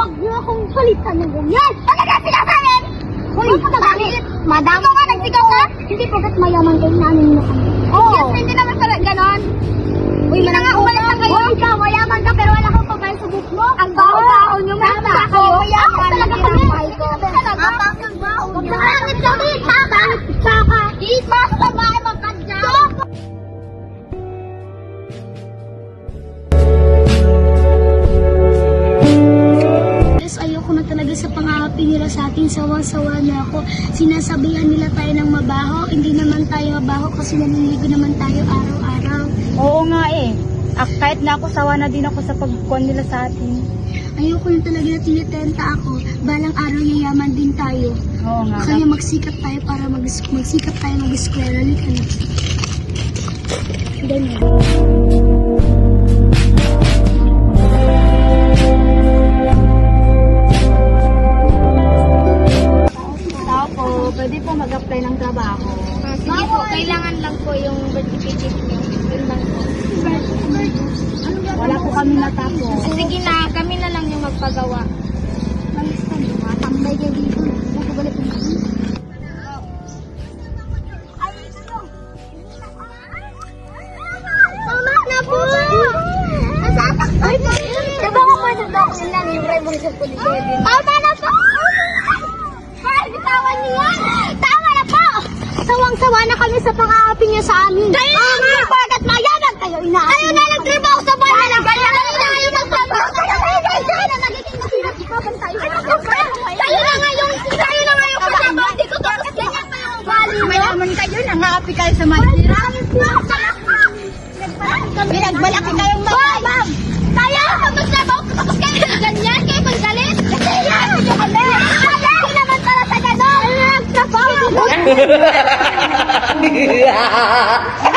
huwag niyo akong palitan ng ganyan. Talaga sila sa akin! Hoy, bakit? Madami. Ikaw nga nagsigaw ka? Hindi pagkat mayaman kayo. Sa atin, sawa-sawa na ako. Sinasabihan nila tayo ng mabaho, hindi naman tayo mabaho kasi naliligo naman tayo araw-araw. Oo nga eh. Ah, kahit na ako, sawa na din ako sa pagkuhan nila sa atin. Ayoko na talaga na tinitenta ako. Balang araw yayaman din tayo. Oo nga. Kaya magsikap tayo para mag magsikap tayo mag-eskwela. Halika na. Ganyan. Po, pwede po mag-apply ng trabaho. Sige po, kailangan lang po yung certificate niyo. Yun lang po. Wala po kami natapos. Sige na, kami na lang yung magpagawa. Tambay kayo dito. Bubalik na kami. Tama na po! Nasasaktan na! Diba ko pa sa doktor lang, libre mo sa pulis. Tama na po! Bitawan niyo yan! Tama na po! Sawang-sawa na kami sa pang-aapin niya sa amin. Kayo na nga! Bakit mayaman kayo inaapin? Kayo na nagtrabaho sa bahay lang! Kayo na kayo magtrabaho! Kayo na masinagipapan tayo! Kayo na nga yung kayo na nga yung kasama! Hindi ko tapos ganyan pa yung ugali mo! Mayaman kayo, nang-aapi kayo sa Manila. Pinagbalaki kayong! Kaya, Nagtrabaho!